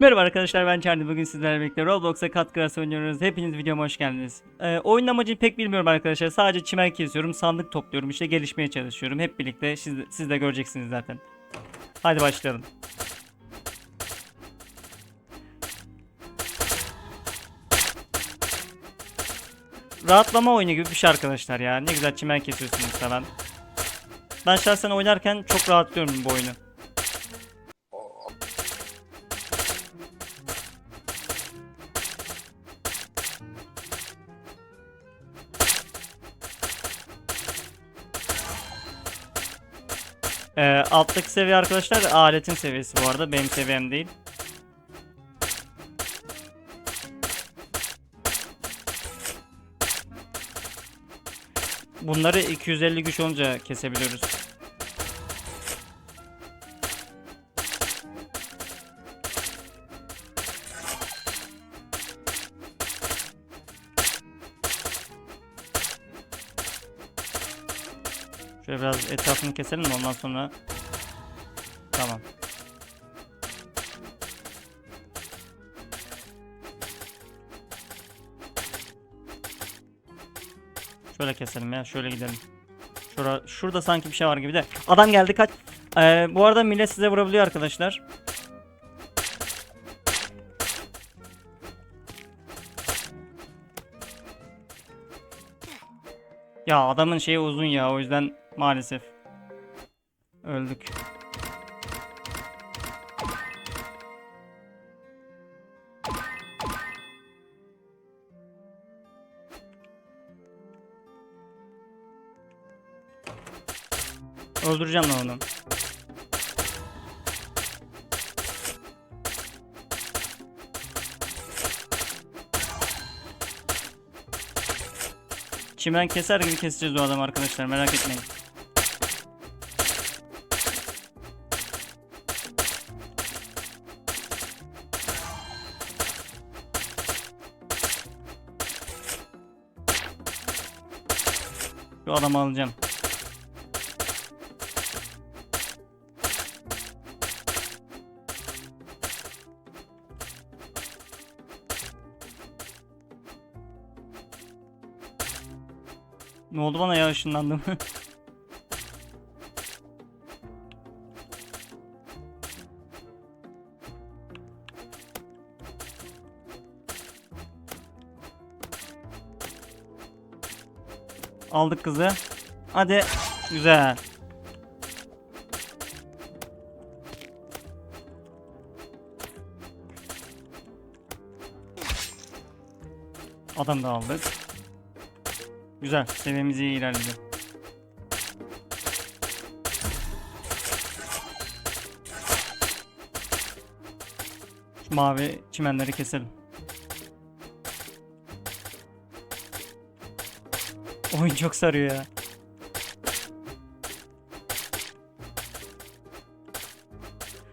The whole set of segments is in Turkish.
Merhaba arkadaşlar ben Charlie bugün sizlerle birlikte Roblox'a kat kırası oynuyoruz. Hepiniz videoma hoş geldiniz. Ee, oyunun amacını pek bilmiyorum arkadaşlar. Sadece çimen kesiyorum, sandık topluyorum, işte gelişmeye çalışıyorum. Hep birlikte siz, siz de göreceksiniz zaten. Hadi başlayalım. Rahatlama oyunu gibi bir şey arkadaşlar ya. Ne güzel çimen kesiyorsunuz falan. Ben şahsen oynarken çok rahatlıyorum bu oyunu. Ee, alttaki seviye arkadaşlar aletin seviyesi bu arada benim seviyem değil. Bunları 250 güç olunca kesebiliyoruz. Şöyle biraz etrafını keselim de ondan sonra Tamam. Şöyle keselim ya. Şöyle gidelim. Şura, şurada sanki bir şey var gibi de. Adam geldi kaç. Ee, bu arada millet size vurabiliyor arkadaşlar. Ya adamın şeyi uzun ya o yüzden maalesef öldük. Öldüreceğim lan onu. Çimen keser gibi keseceğiz o adamı arkadaşlar merak etmeyin. Şu adamı alacağım. Ne oldu bana ya ışınlandım. Aldık kızı. Hadi. Güzel. Adam da aldık. Güzel. Seviyemiz iyi ilerledi. Şu mavi çimenleri keselim. Oyun çok sarıyor ya.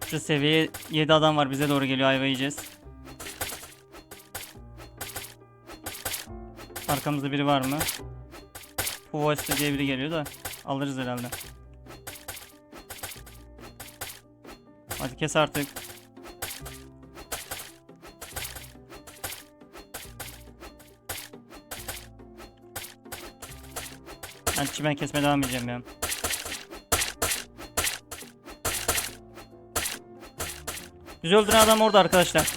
Şu seviye 7 adam var bize doğru geliyor ayva yiyeceğiz. Arkamızda biri var mı? Poveste diye biri geliyor da alırız herhalde. Hadi kes artık. Ben çimen kesmeye devam edeceğim ya. Bizi öldüren adam orada arkadaşlar.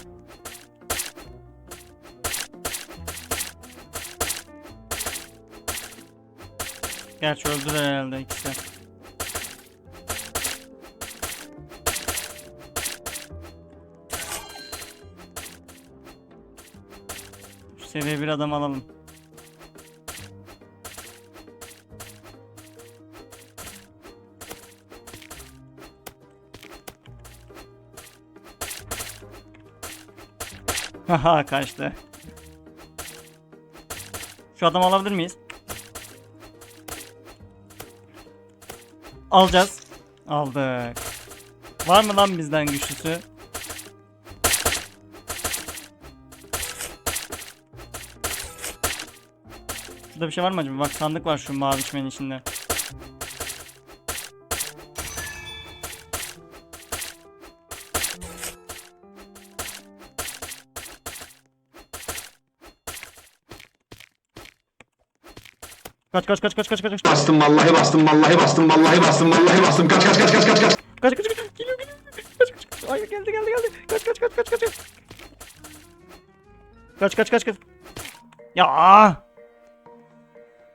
Gerçi öldüler herhalde ikisi. Seviye bir adam alalım. Haha kaçtı. Şu adamı alabilir miyiz? Alacağız. Aldık. Var mı lan bizden güçlüsü? Şurada bir şey var mı acaba? Bak sandık var şu mavi çimenin içinde. Kaç kaç kaç kaç kaç kaç. Bastım vallahi bastım vallahi bastım vallahi bastım vallahi bastım. Kaç kaç kaç kaç kaç kaç. Kaç kaç kaç. Geliyor geliyor. Kaç kaç. Ay geldi geldi geldi. Kaç kaç kaç kaç kaç. Kaç kaç kaç kaç. Ya.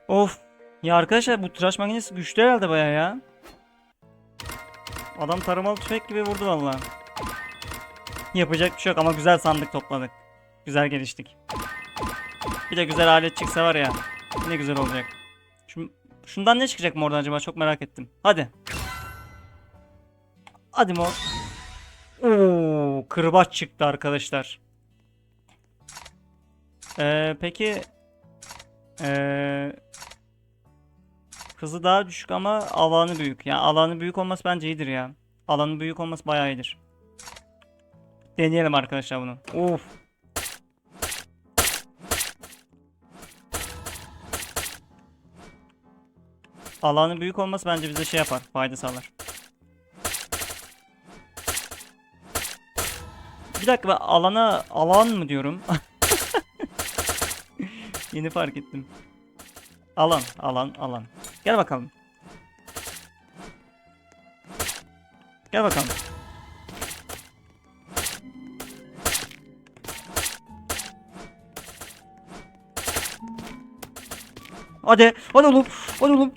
Of. Ya arkadaşlar bu tıraş makinesi güçlü herhalde baya ya. Adam tarımalı tüfek gibi vurdu valla. Yapacak bir şey yok ama güzel sandık topladık. Güzel geliştik. Bir de güzel alet çıksa var ya. Ne güzel olacak şundan ne çıkacak mı oradan acaba çok merak ettim hadi Hadi mor. Oo, kırbaç çıktı arkadaşlar. Ee, peki ee, hızı daha düşük ama alanı büyük. Yani alanı büyük olması bence iyidir ya. Alanı büyük olması bayağı iyidir. Deneyelim arkadaşlar bunu. Of. Alanı büyük olması bence bize şey yapar, fayda sağlar. Bir dakika alana alan mı diyorum? Yeni fark ettim. Alan, alan, alan. Gel bakalım. Gel bakalım. Hadi, hadi oğlum, hadi oğlum.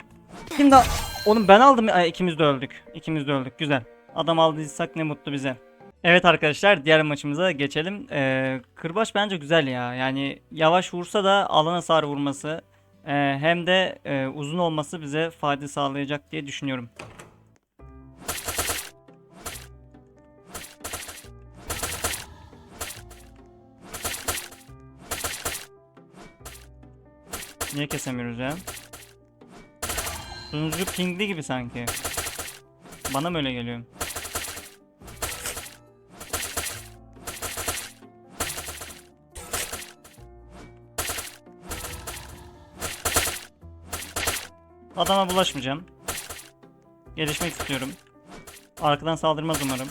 Kim daha? Oğlum ben aldım. Ay, ikimiz de öldük. İkimiz de öldük. Güzel. Adam aldıysak ne mutlu bize. Evet arkadaşlar diğer maçımıza geçelim. Ee, Kırbaç bence güzel ya. Yani yavaş vursa da alan hasar vurması e, hem de e, uzun olması bize fayda sağlayacak diye düşünüyorum. Niye kesemiyoruz ya? Sunucu pingli gibi sanki. Bana mı öyle geliyor? Adama bulaşmayacağım. Gelişmek istiyorum. Arkadan saldırmaz umarım.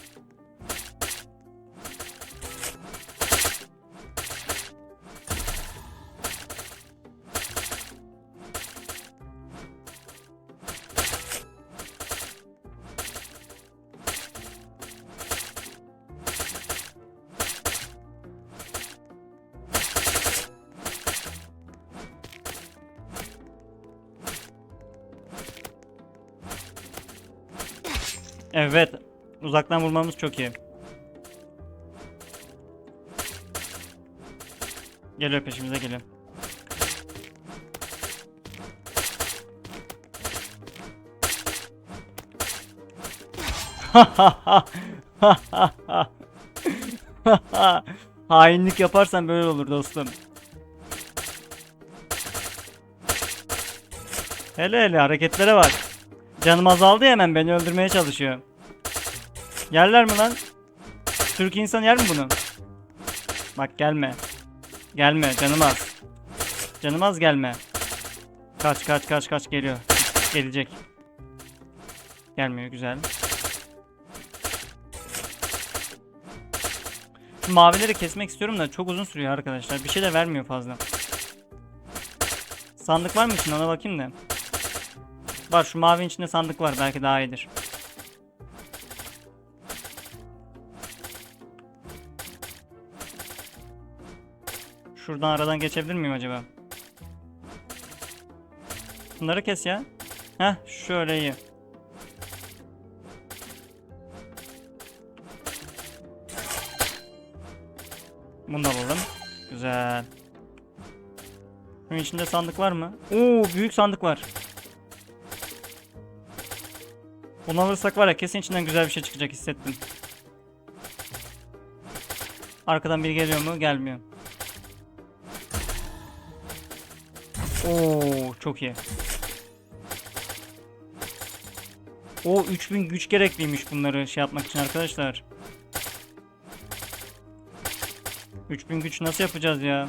Evet. Uzaktan vurmamız çok iyi. Geliyor peşimize geliyor. Hainlik yaparsan böyle olur dostum. Hele hele hareketlere bak. Canım azaldı ya hemen beni öldürmeye çalışıyor. Yerler mi lan? Türk insanı yer mi bunu? Bak gelme. Gelme canım az. Canım az gelme. Kaç kaç kaç kaç geliyor. Gelecek. Gelmiyor güzel. Şu mavileri kesmek istiyorum da çok uzun sürüyor arkadaşlar. Bir şey de vermiyor fazla. Sandık var mı için ona bakayım da. Var şu mavinin içinde sandık var belki daha iyidir. Şuradan aradan geçebilir miyim acaba? Bunları kes ya. Heh şöyle iyi. Bunu da alalım. Güzel. Bunun içinde sandık var mı? Oo büyük sandık var. Bunu alırsak var ya kesin içinden güzel bir şey çıkacak hissettim. Arkadan biri geliyor mu? Gelmiyor. Oo çok iyi. O 3000 güç gerekliymiş bunları şey yapmak için arkadaşlar. 3000 güç nasıl yapacağız ya?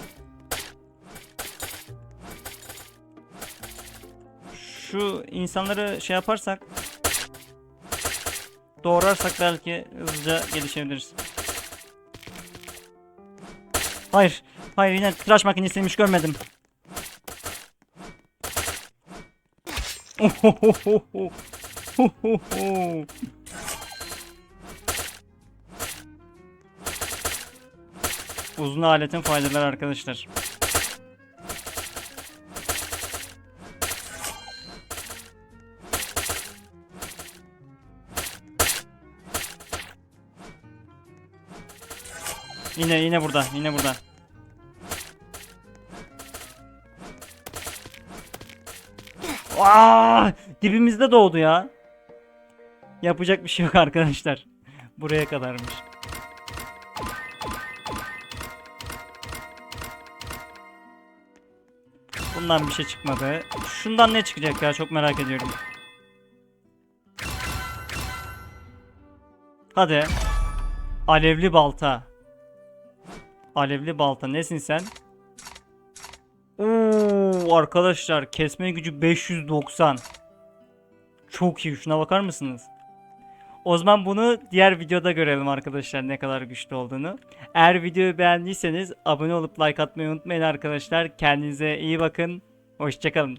Şu insanları şey yaparsak doğrarsak belki hızlıca gelişebiliriz. Hayır. Hayır yine tıraş makinesiymiş görmedim. Uzun aletin faydaları arkadaşlar. Yine yine burada, yine burada. Aa, dibimizde doğdu ya. Yapacak bir şey yok arkadaşlar. Buraya kadarmış. Bundan bir şey çıkmadı. Şundan ne çıkacak ya çok merak ediyorum. Hadi. Alevli balta. Alevli balta nesin sen? Oo arkadaşlar kesme gücü 590. Çok iyi şuna bakar mısınız? O zaman bunu diğer videoda görelim arkadaşlar ne kadar güçlü olduğunu. Eğer videoyu beğendiyseniz abone olup like atmayı unutmayın arkadaşlar. Kendinize iyi bakın. Hoşçakalın.